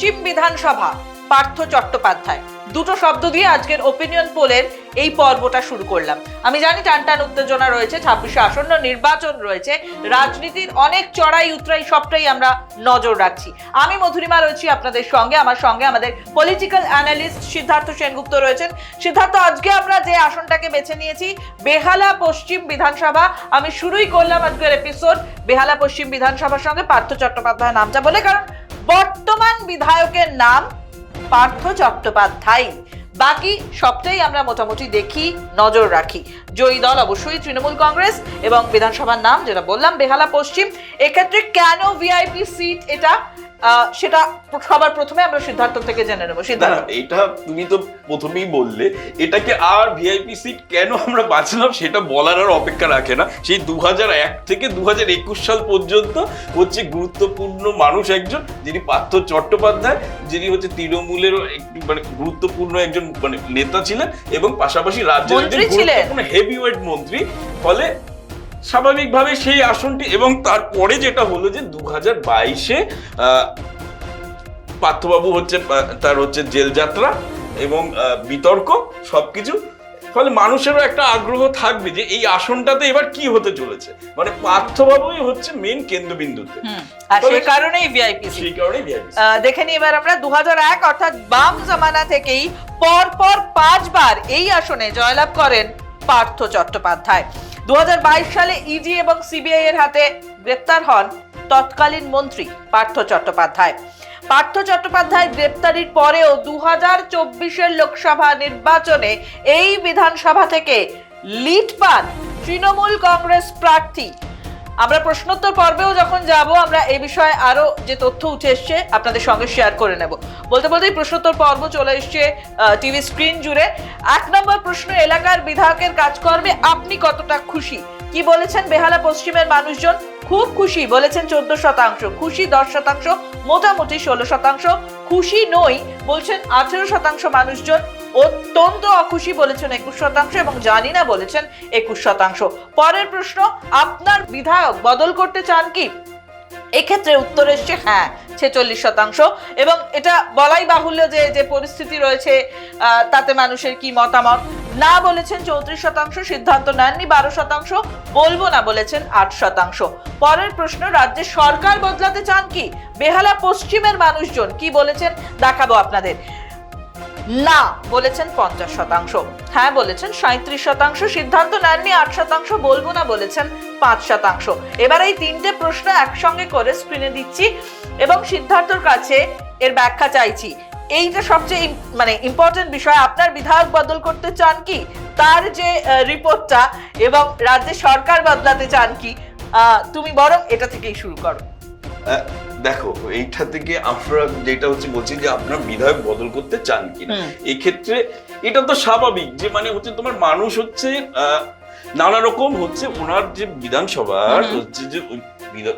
পশ্চিম বিধানসভা, পার্থ চট্টোপাধ্যায়। দুটো শব্দ দিয়ে আজকের ওপিনিয়ন পোলের এই পর্বটা শুরু করলাম। আমি জানি টান টান উত্তেজনা রয়েছে, ছাব্বিশে আসন্ন নির্বাচন রয়েছে, রাজনীতির অনেক চড়াই উতরাই সবটাই আমরা নজর রাখছি। আমি মধুরিমা রয়েছি আপনাদের সঙ্গে, আমার সঙ্গে আমাদের পলিটিক্যাল অ্যানালিস্ট সিদ্ধার্থ সেনগুপ্ত রয়েছেন। সিদ্ধার্থ, আজকে আমরা যে আসনটাকে বেছে নিয়েছি, বেহালা পশ্চিম বিধানসভা, আমি শুরুই করলাম আজকের এপিসোড বেহালা পশ্চিম বিধানসভার সঙ্গে পার্থ চট্টোপাধ্যায় নামটা বলে, কারণ বর্তমান বিধায়কের নাম পার্থ চট্টোপাধ্যায়। বাকি সবটাই আমরা মোটামুটি দেখি নজর রাখি। জয়ী দল অবশ্যই তৃণমূল কংগ্রেস এবং বিধানসভার নাম যেটা বললাম বেহালা পশ্চিম। এক্ষেত্রে কেন ভিআইপি সিট এটা? সেটা সবার প্রথমে আমরা সিদ্ধার্থ থেকে জেনে নেব। সিদ্ধার্থ এটা তুমি তো প্রথমেই বললে এটাকে আর ভিআইপি সিট কেন আমরা বাঁচলাম সেটা বলার আর অপেক্ষা রাখে না। সেই দু এক থেকে দু হাজার একুশ সাল পর্যন্ত হচ্ছে গুরুত্বপূর্ণ মানুষ একজন যিনি পার্থ চট্টোপাধ্যায় যিনি হচ্ছে তৃণমূলের একটি মানে গুরুত্বপূর্ণ একজন মানে নেতা ছিলেন এবং পাশাপাশি রাজ্যের একজন ছিলেন। গুরুত্বপূর্ণ হেভিওয়েট মন্ত্রী ফলে স্বাভাবিকভাবে সেই আসনটি এবং তারপরে যেটা হলো যে দু হাজার বাইশে পার্থবাবু হচ্ছে তার হচ্ছে জেল যাত্রা এবং বিতর্ক সবকিছু। ফলে মানুষেরও একটা আগ্রহ থাকবে যে এই আসনটাতে এবার কি হতে চলেছে। মানে পার্থবাবুই হচ্ছে মেন কেন্দ্রবিন্দুতে। আর সে কারণেই ভিআইপি সেই কারণেই আহ, দেখে নিই এবার আমরা দু হাজার এক অর্থাৎ বাম জামানা থেকেই পর পর পাঁচবার এই আসনে জয়লাভ করেন পার্থ চট্টোপাধ্যায়। দুহাজার বাইশ সালে ইডি এবং সিবিআই এর হাতে গ্রেপ্তার হন তৎকালীন মন্ত্রী পার্থ চট্টোপাধ্যায়। পার্থ চট্টোপাধ্যায় গ্রেপ্তারির পরেও দু হাজার লোকসভা নির্বাচনে এই বিধানসভা থেকে লিড পান তৃণমূল কংগ্রেস প্রার্থী আমরা প্রশ্নোত্তর পর্বেও যখন যাব, আমরা এই বিষয়ে আরও যে তথ্য উঠে এসছে আপনাদের সঙ্গে শেয়ার করে নেব। বলতে বলতেই প্রশ্নোত্তর পর্ব চলে এসছে টিভি স্ক্রিন জুড়ে। এক নম্বর প্রশ্ন, এলাকার বিধায়কের কাজকর্মে আপনি কতটা খুশি? কি বলেছেন বেহালা পশ্চিমের মানুষজন? খুব খুশি, বলেছেন চোদ্দ শতাংশ। খুশি দশ শতাংশ, মোটামুটি ষোলো শতাংশ। খুশি নই, বলছেন আঠেরো শতাংশ মানুষজন। অত্যন্ত অখুশি বলেছেন একুশ শতাংশ এবং জানি না বলেছেন একুশ শতাংশ। পরের প্রশ্ন, আপনার বিধায়ক বদল করতে চান কি? এক্ষেত্রে উত্তর এসছে হ্যাঁ ছেচল্লিশ শতাংশ। এবং এটা বলাই বাহুল্য যে যে পরিস্থিতি রয়েছে তাতে মানুষের কি মতামত? না বলেছেন চৌত্রিশ শতাংশ, সিদ্ধান্ত নেননি বারো শতাংশ, বলব না বলেছেন আট শতাংশ। পরের প্রশ্ন রাজ্যের সরকার বদলাতে চান কি? বেহালা পশ্চিমের মানুষজন কি বলেছেন? দেখাবো আপনাদের। না, বলেছেন পঞ্চাশ শতাংশ। হ্যাঁ বলেছেন সাঁত্রিশ শতাংশ, সিদ্ধান্ত নেননি, আট শতাংশ, বলব না, বলেছেন পাঁচ শতাংশ। এবার এই তিনটে প্রশ্ন একসঙ্গে করে স্ক্রিনে দিচ্ছি এবং সিদ্ধার্থর কাছে এর ব্যাখ্যা চাইছি। এইটা সবচেয়ে মানে ইম্পর্টেন্ট বিষয়, আপনার বিধায়ক বদল করতে চান কি? তার যে রিপোর্টটা এবং রাজ্যের সরকার বদলাতে চান কি? তুমি বরং এটা থেকেই শুরু করো। দেখো এইটা থেকে আমরা যেটা হচ্ছে বলছি যে আপনার বিধায়ক বদল করতে চান কিনা। এক্ষেত্রে এটা তো স্বাভাবিক যে মানে হচ্ছে তোমার মানুষ হচ্ছে নানা রকম হচ্ছে ওনার যে বিধানসভার হচ্ছে যে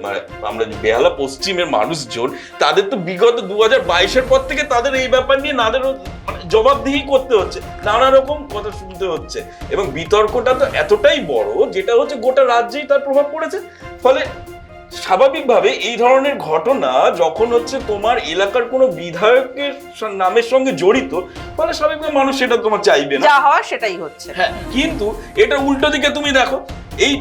মানে আমরা যে বেহালা পশ্চিমের মানুষজন তাদের তো বিগত দু হাজার বাইশের পর থেকে তাদের এই ব্যাপার নিয়ে নাদের মানে জবাবদিহি করতে হচ্ছে নানা রকম কথা শুনতে হচ্ছে। এবং বিতর্কটা তো এতটাই বড় যেটা হচ্ছে গোটা রাজ্যেই তার প্রভাব পড়েছে। ফলে স্বাভাবিকভাবে এই ধরনের ঘটনা যখন হচ্ছে তোমার এলাকার কোনো বিধায়কের নামের সঙ্গে জড়িত তাহলে স্বাভাবিকভাবে মানুষ সেটা তোমার চাইবে না। যা হয় সেটাই হচ্ছে। হ্যাঁ কিন্তু এটা উল্টো দিকে তুমি দেখো এই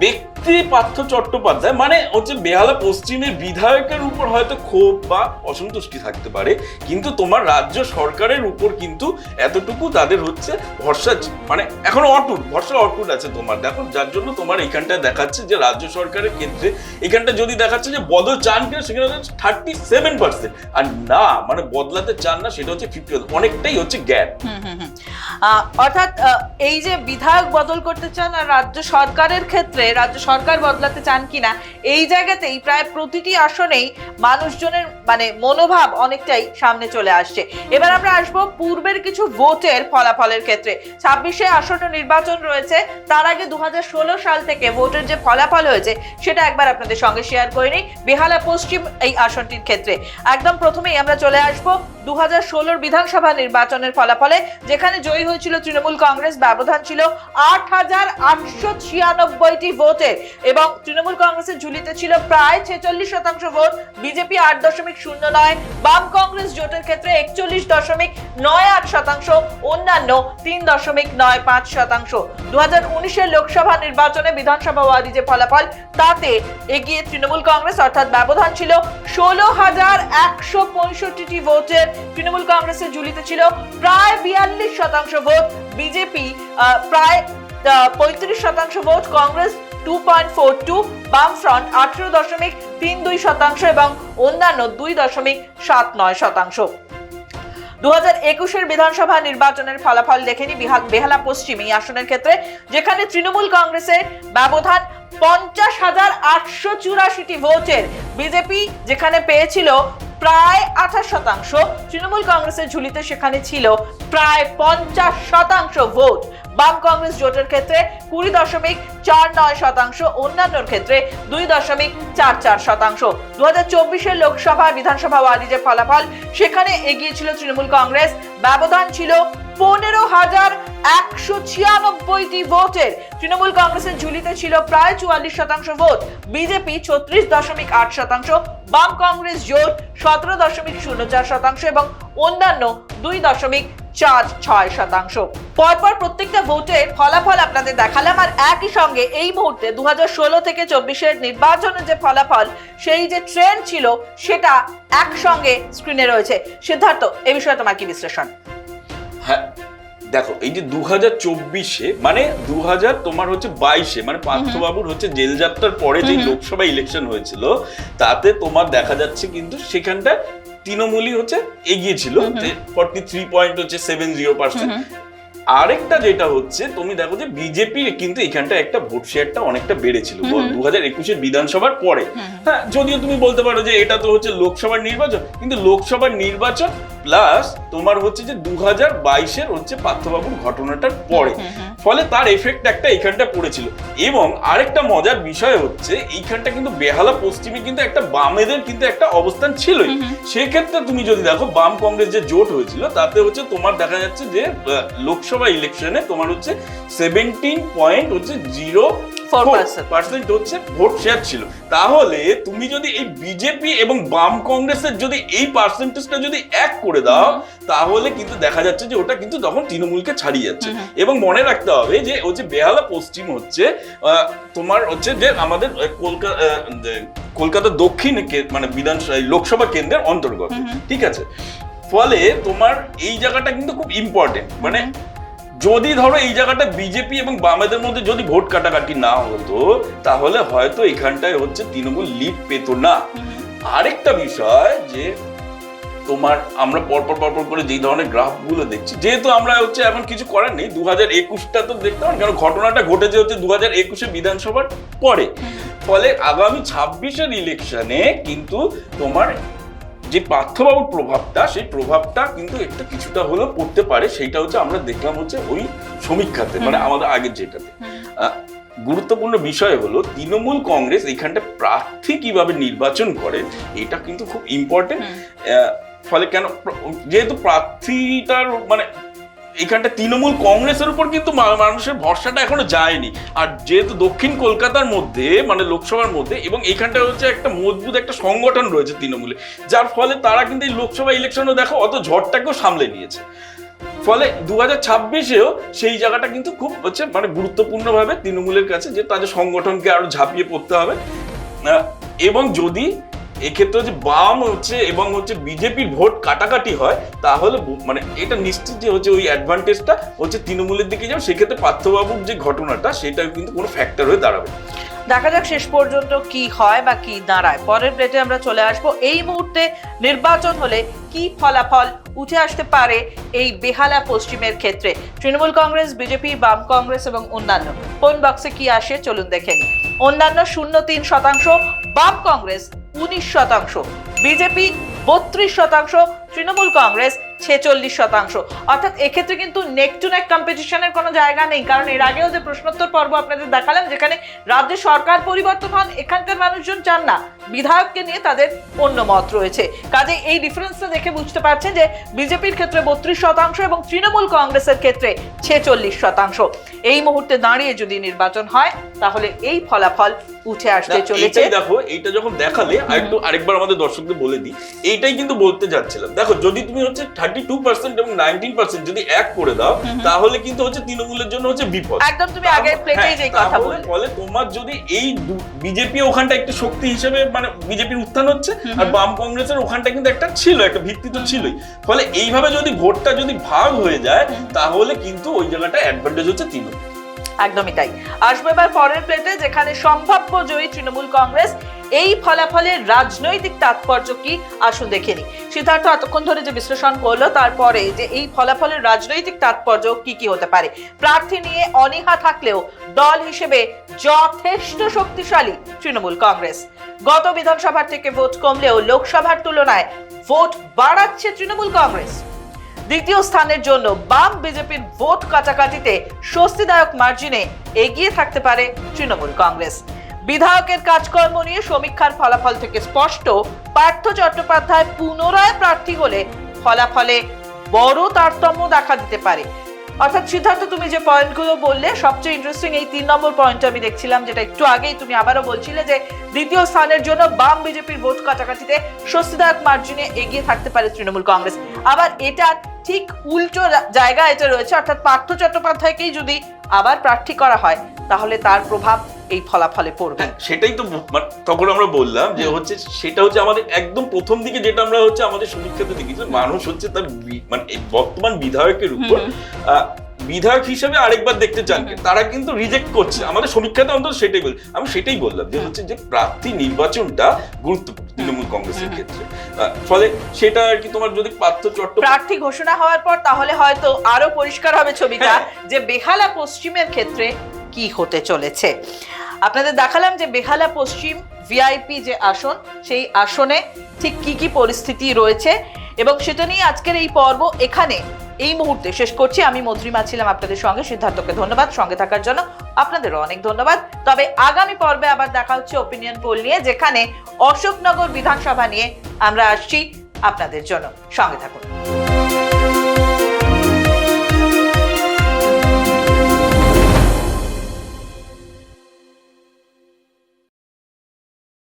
ব্যক্তি পার্থ চট্টোপাধ্যায় মানে হচ্ছে বেহালা পশ্চিমের বিধায়কের উপর হয়তো ক্ষোভ বা অসন্তুষ্টি থাকতে পারে, কিন্তু তোমার রাজ্য সরকারের উপর কিন্তু এতটুকু তাদের হচ্ছে ভরসা মানে এখনও অটুট, ভরসা অটুট আছে তোমার। দেখো, যার জন্য তোমার এখানটা দেখাচ্ছে যে রাজ্য সরকারের ক্ষেত্রে, এখানটা যদি দেখাচ্ছে যে বদল চান কিনা, সেখানে হচ্ছে থার্টি সেভেন পার্সেন্ট আর না মানে বদলাতে চান না, সেটা হচ্ছে ফিফটি অনেকটাই হচ্ছে গ্যাপ অর্থাৎ এই যে বিধায়ক বদল করতে চান আর রাজ্য সরকারের ক্ষেত্রে, রাজ্য সরকার বদলাতে চান কিনা, এই জায়গাতেই প্রায় প্রতিটি আসনেই মানুষজনের মানে মনোভাব অনেকটাই সামনে চলে আসছে। এবার আমরা আসব পূর্বের কিছু ভোটের ফলাফলের ক্ষেত্রে। ছাব্বিশে আসন্ন নির্বাচন রয়েছে, তার আগে দু হাজার ষোলো সাল থেকে ভোটের যে ফলাফল হয়েছে, সেটা একবার আপনাদের সঙ্গে শেয়ার করে নিই। বেহালা পশ্চিম এই আসনটির ক্ষেত্রে। একদম প্রথমেই আমরা চলে আসব দু হাজার বিধানসভা নির্বাচনের ফলাফলে, যেখানে জয়ী হয়েছিল তৃণমূল কংগ্রেস, ব্যবধান ছিল আট হাজার আটশো ছিয়ানব্বইটি ভোটে এবং তৃণমূল কংগ্রেসের ঝুলিতে ছিল প্রায় ছেচল্লিশ শতাংশ ভোট। বিজেপি আট দশমিক শূন্য নয়, বাম কংগ্রেস জোটের ক্ষেত্রে একচল্লিশ দশমিক নয় আট শতাংশ, অন্যান্য তিন দশমিক নয় পাঁচ শতাংশ। দু হাজার উনিশের লোকসভা নির্বাচনে বিধানসভা ওয়ারি যে ফলাফল, তাতে এগিয়ে তৃণমূল কংগ্রেস অর্থাৎ ব্যবধান ছিল ষোলো হাজার একশো পঁয়ষট্টিটি ভোটের। তৃণমূল কংগ্রেসের ঝুলিতে ছিল প্রায় বিয়াল্লিশ শতাংশ ভোট। বিজেপি প্রায় পঁয়ত্রিশ শতাংশ vote. Congress two point four two দশমিক তিন দুই শতাংশ এবং অন্যান্য দুই দশমিক সাত নয় শতাংশ। দু হাজার একুশের বিধানসভা নির্বাচনের ফলাফল দেখেনি বেহালা পশ্চিম এই আসনের ক্ষেত্রে, যেখানে তৃণমূল কংগ্রেসের ব্যবধান পঞ্চাশ হাজার আটশো চুরাশিটি ভোটের। বিজেপি যেখানে পেয়েছিল প্রায় আঠাশ শতাংশ। তৃণমূল কংগ্রেসের ঝুলিতে সেখানে ছিল প্রায় পঞ্চাশ শতাংশ ভোট। বাম কংগ্রেস জোটের ক্ষেত্রে কুড়ি দশমিক চার নয় শতাংশ, অন্যান্যর ক্ষেত্রে দুই দশমিক চার চার শতাংশ। দু হাজার চব্বিশের লোকসভা বিধানসভা ওয়ারি যে ফলাফল, সেখানে এগিয়েছিল তৃণমূল কংগ্রেস। ব্যবধান ছিল পনেরো হাজার একশো ছিয়ানব্বইটি ভোটের। তৃণমূল কংগ্রেসের ঝুলিতে ছিল প্রায় চুয়াল্লিশ শতাংশ ভোট। বিজেপি ছত্রিশ দশমিক আট শতাংশ, বাম কংগ্রেস জোট সতেরো দশমিক শূন্য চার শতাংশ এবং অন্যান্য দুই দশমিক চার ছয় শতাংশ। পরপর প্রত্যেকটা ভোটের ফলাফল আপনাদের দেখালাম আর একই সঙ্গে এই মুহূর্তে দু হাজার ষোলো থেকে চব্বিশের নির্বাচনের যে ফলাফল, সেই যে ট্রেন্ড ছিল, সেটা একসঙ্গে স্ক্রিনে রয়েছে। সিদ্ধার্থ, এ বিষয়ে তোমার কি বিশ্লেষণ? হ্যাঁ দেখো এই যে দু হাজার চব্বিশে মানে দু হাজার তোমার হচ্ছে বাইশে মানে পার্থবাবুর হচ্ছে জেল যাত্রার পরে যে লোকসভা ইলেকশন হয়েছিল তাতে তোমার দেখা যাচ্ছে কিন্তু সেখানটা তৃণমূলই হচ্ছে এগিয়েছিল ফর্টি থ্রি পয়েন্ট হচ্ছে সেভেন জিরো পার্সেন্ট আরেকটা যেটা হচ্ছে তুমি দেখো যে বিজেপি কিন্তু এখানটা একটা ভোট শেয়ারটা অনেকটা বেড়েছিল। দু হাজার একুশের বিধানসভার পরে। হ্যাঁ যদিও তুমি বলতে পারো যে এটা তো হচ্ছে লোকসভার নির্বাচন কিন্তু লোকসভার নির্বাচন প্লাস তোমার হচ্ছে যে দু হাজার বাইশের হচ্ছে পার্থবাবুর ঘটনাটার পরে। ফলে তার এফেক্ট একটা এখানটা পড়েছিল। এবং আরেকটা মজার বিষয় হচ্ছে এইখানটা কিন্তু বেহালা পশ্চিমে কিন্তু একটা বামেদের কিন্তু একটা অবস্থান ছিলই। সেক্ষেত্রে তুমি যদি দেখো বাম কংগ্রেস যে জোট হয়েছিল তাতে হচ্ছে তোমার দেখা যাচ্ছে যে লোকসভা ইলেকশনে তোমার হচ্ছে সেভেন্টিন পয়েন্ট হচ্ছে জিরো 4% পার্সেন্ট হচ্ছে ভোট শেয়ার ছিল। তাহলে তুমি যদি এই বিজেপি এবং বাম কংগ্রেসের যদি এই পার্সেন্টেজটা যদি এক করে দাও তাহলে কিন্তু দেখা যাচ্ছে যে ওটা কিন্তু তখন তৃণমূলকে ছাড়িয়ে যাচ্ছে। এবং মনে রাখতে হবে যে হচ্ছে বেহালা পশ্চিম হচ্ছে তোমার হচ্ছে যে আমাদের কলকাতা কলকাতা দক্ষিণ মানে বিধানসভা লোকসভা কেন্দ্রের অন্তর্গত। ঠিক আছে? ফলে তোমার এই জায়গাটা কিন্তু খুব ইম্পর্টেন্ট মানে যদি ধরো এই জায়গাটা বিজেপি এবং বামেদের মধ্যে যদি ভোট কাটাকাটি না হতো তাহলে হয়তো এখানটায় হচ্ছে তৃণমূল লিড পেতো না। আরেকটা বিষয় যে তোমার আমরা পরপর পরপর করে যেই ধরনের গ্রাফগুলো দেখছি যেহেতু আমরা হচ্ছে এখন কিছু করার নেই দু হাজার একুশটা তো দেখতাম কারণ ঘটনাটা ঘটেছে হচ্ছে দু হাজার একুশে বিধানসভার পরে। ফলে আগামী ছাব্বিশের ইলেকশনে কিন্তু তোমার যে পার্থবাবুর প্রভাবটা সেই প্রভাবটা কিন্তু একটা কিছুটা হলেও পড়তে পারে। সেইটা হচ্ছে আমরা দেখলাম হচ্ছে ওই সমীক্ষাতে মানে আমাদের আগের যেটাতে। গুরুত্বপূর্ণ বিষয় হলো তৃণমূল কংগ্রেস এখানটা প্রার্থী কীভাবে নির্বাচন করে এটা কিন্তু খুব ইম্পর্টেন্ট ফলে কেন যেহেতু প্রার্থীটার মানে এখানটা তৃণমূল কংগ্রেসের উপর কিন্তু মানুষের ভরসাটা এখনও যায়নি। আর যেহেতু দক্ষিণ কলকাতার মধ্যে মানে লোকসভার মধ্যে, এবং এইখানটা হচ্ছে একটা মজবুত একটা সংগঠন রয়েছে তৃণমূলে, যার ফলে তারা কিন্তু এই লোকসভা ইলেকশনও দেখো অত ঝড়টাকেও সামলে নিয়েছে। ফলে দু হাজার ছাব্বিশেও সেই জায়গাটা কিন্তু খুব হচ্ছে মানে গুরুত্বপূর্ণভাবে তৃণমূলের কাছে যে তাদের সংগঠনকে আরও ঝাঁপিয়ে পড়তে হবে। এবং যদি এক্ষেত্রে যে বাম হচ্ছে এবং হচ্ছে বিজেপির ভোট কাটাকাটি হয়, তাহলে মানে এটা নিশ্চিত যে হচ্ছে ওই অ্যাডভান্টেজটা হচ্ছে তৃণমূলের দিকে যাবে। সেক্ষেত্রে পার্থবাবুর যে ঘটনাটা সেটা কিন্তু কোনো ফ্যাক্টর হয়ে দাঁড়াবে। দেখা যাক শেষ পর্যন্ত কি হয় বা কি দাঁড়ায়। পরের প্লেটে আমরা চলে আসব। এই মুহূর্তে নির্বাচন হলে কি ফলাফল উঠে আসতে পারে এই বেহালা পশ্চিমের ক্ষেত্রে? তৃণমূল কংগ্রেস, বিজেপি, বাম কংগ্রেস এবং অন্যান্য। কোন বক্সে কি আসে, চলুন দেখে অন্যান্য শূন্য তিন শতাংশ বাম কংগ্রেস উনিশ শতাংশ। বিজেপি বত্রিশ শতাংশ তৃণমূল কংগ্রেস ছেচল্লিশ শতাংশ। অর্থাৎ এক্ষেত্রে কিন্তু নেক টু নেক কম্পিটিশনের কোনো জায়গা নেই। কারণ এর আগেও যে প্রশ্নোত্তর পর্ব আপনাদের দেখালাম যেখানে রাজ্যে সরকার পরিবর্তন হন এখানকার মানুষজন চান না। বিধায়ককে নিয়ে তাদের অন্য মত রয়েছে। কাজে এই ডিফারেন্সটা দেখে বুঝতে পারছেন যে বিজেপির ক্ষেত্রে বত্রিশ শতাংশ এবং তৃণমূল কংগ্রেসের ক্ষেত্রে ছেচল্লিশ শতাংশ। এই মুহূর্তে দাঁড়িয়ে যদি নির্বাচন হয় তাহলে এই ফলাফল উঠে আসতে চলেছে। দেখো এইটা যখন দেখালে আরেকটু আরেকবার আমাদের দর্শকদের বলে দিই এইটাই কিন্তু বলতে যাচ্ছিলাম। দেখো যদি তুমি হচ্ছে থার্টি টু পার্সেন্ট এবং নাইনটিন পার্সেন্ট যদি এক করে দাও তাহলে কিন্তু হচ্ছে তৃণমূলের জন্য হচ্ছে বিপদ। একদম তুমি আগের প্লেটেই হ্যাঁ, যে কথা বললে। ফলে তোমার যদি এই বিজেপি ওখানটা একটু শক্তি হিসেবে মানে বিজেপির উত্থান হচ্ছে আর বাম কংগ্রেসের ওখানটা কিন্তু একটা ছিল একটা ভিত্তি তো ছিলই। ফলে এইভাবে যদি ভোটটা যদি ভাগ হয়ে যায় তাহলে কিন্তু ওই জায়গাটা অ্যাডভান্টেজ হচ্ছে তৃণমূল। একদমই তাই। আসবে এবার পরের প্লেটে যেখানে সম্ভাব্য জয়ী তৃণমূল কংগ্রেস, এই ফলাফলের রাজনৈতিক তাৎপর্য কি? আসুন দেখে নি সিদ্ধার্থ, এতক্ষণ ধরে যে বিশ্লেষণ করল তারপরে যে এই ফলাফলের রাজনৈতিক তাৎপর্য কি কি হতে পারে? প্রার্থী নিয়ে অনীহা থাকলেও দল হিসেবে যথেষ্ট শক্তিশালী তৃণমূল কংগ্রেস। গত বিধানসভার থেকে ভোট কমলেও লোকসভার তুলনায় ভোট বাড়াচ্ছে তৃণমূল কংগ্রেস। দ্বিতীয় স্থানের জন্য বাম বিজেপির ভোট কাটাকাটিতে স্বস্তিদায়ক মার্জিনে এগিয়ে থাকতে পারে তৃণমূল কংগ্রেস। বিধায়কের কাজকর্ম নিয়ে সমীক্ষার ফলাফল থেকে স্পষ্ট, পার্থ চট্টোপাধ্যায় পুনরায় প্রার্থী হলে ফলাফলে বড় তারতম্য দেখা দিতে পারে। অর্থাৎ সিদ্ধার্থ, তুমি যে পয়েন্টগুলো বললে, সবচেয়ে ইন্টারেস্টিং এই তিন নম্বর পয়েন্ট আমি দেখছিলাম, যেটা একটু আগেই তুমি আবারও বলছিলে যে দ্বিতীয় স্থানের জন্য বাম বিজেপির ভোট কাটাকাটিতে স্বস্তিদায়ক মার্জিনে এগিয়ে থাকতে পারে তৃণমূল কংগ্রেস। আবার এটা ঠিক উল্টো জায়গা এটা রয়েছে, অর্থাৎ পার্থ চট্টোপাধ্যায়কেই যদি আবার প্রার্থী করা হয়, তাহলে তার প্রভাব এই ফলাফলে পড়বে। হ্যাঁ সেটাই তো মানে তখন আমরা বললাম যে হচ্ছে সেটা হচ্ছে আমাদের একদম প্রথম দিকে যেটা আমরা হচ্ছে আমাদের সমীক্ষাতে দেখেছি মানুষ হচ্ছে তার মানে বর্তমান বিধায়কের উপর বিধায়ক হিসেবে আরেকবার দেখতে চান তারা কিন্তু রিজেক্ট করছে। আমাদের সমীক্ষাতে অন্তত সেটাই বল আমি সেটাই বললাম যে হচ্ছে যে প্রার্থী নির্বাচনটা গুরুত্বপূর্ণ তৃণমূল কংগ্রেসের ক্ষেত্রে। ফলে সেটা আর কি তোমার যদি পার্থ চট্ট প্রার্থী ঘোষণা হওয়ার পর তাহলে হয়তো আরও পরিষ্কার হবে ছবিটা হ্যাঁ। যে বেহালা পশ্চিমের ক্ষেত্রে কি হতে চলেছে। আপনাদের দেখালাম যে বেহালা পশ্চিম ভিআইপি যে আসন, সেই আসনে ঠিক কি কি পরিস্থিতি রয়েছে এবং সেটা নিয়ে আজকের এই পর্ব এখানে এই মুহূর্তে শেষ করছি। আমি মধুরিমা ছিলাম আপনাদের সঙ্গে, সিদ্ধার্থকে ধন্যবাদ। সঙ্গে থাকার জন্য আপনাদেরও অনেক ধন্যবাদ। তবে আগামী পর্বে আবার দেখা হচ্ছে ওপিনিয়ন পোল নিয়ে, যেখানে অশোকনগর বিধানসভা নিয়ে আমরা আসছি আপনাদের জন্য। সঙ্গে থাকুন।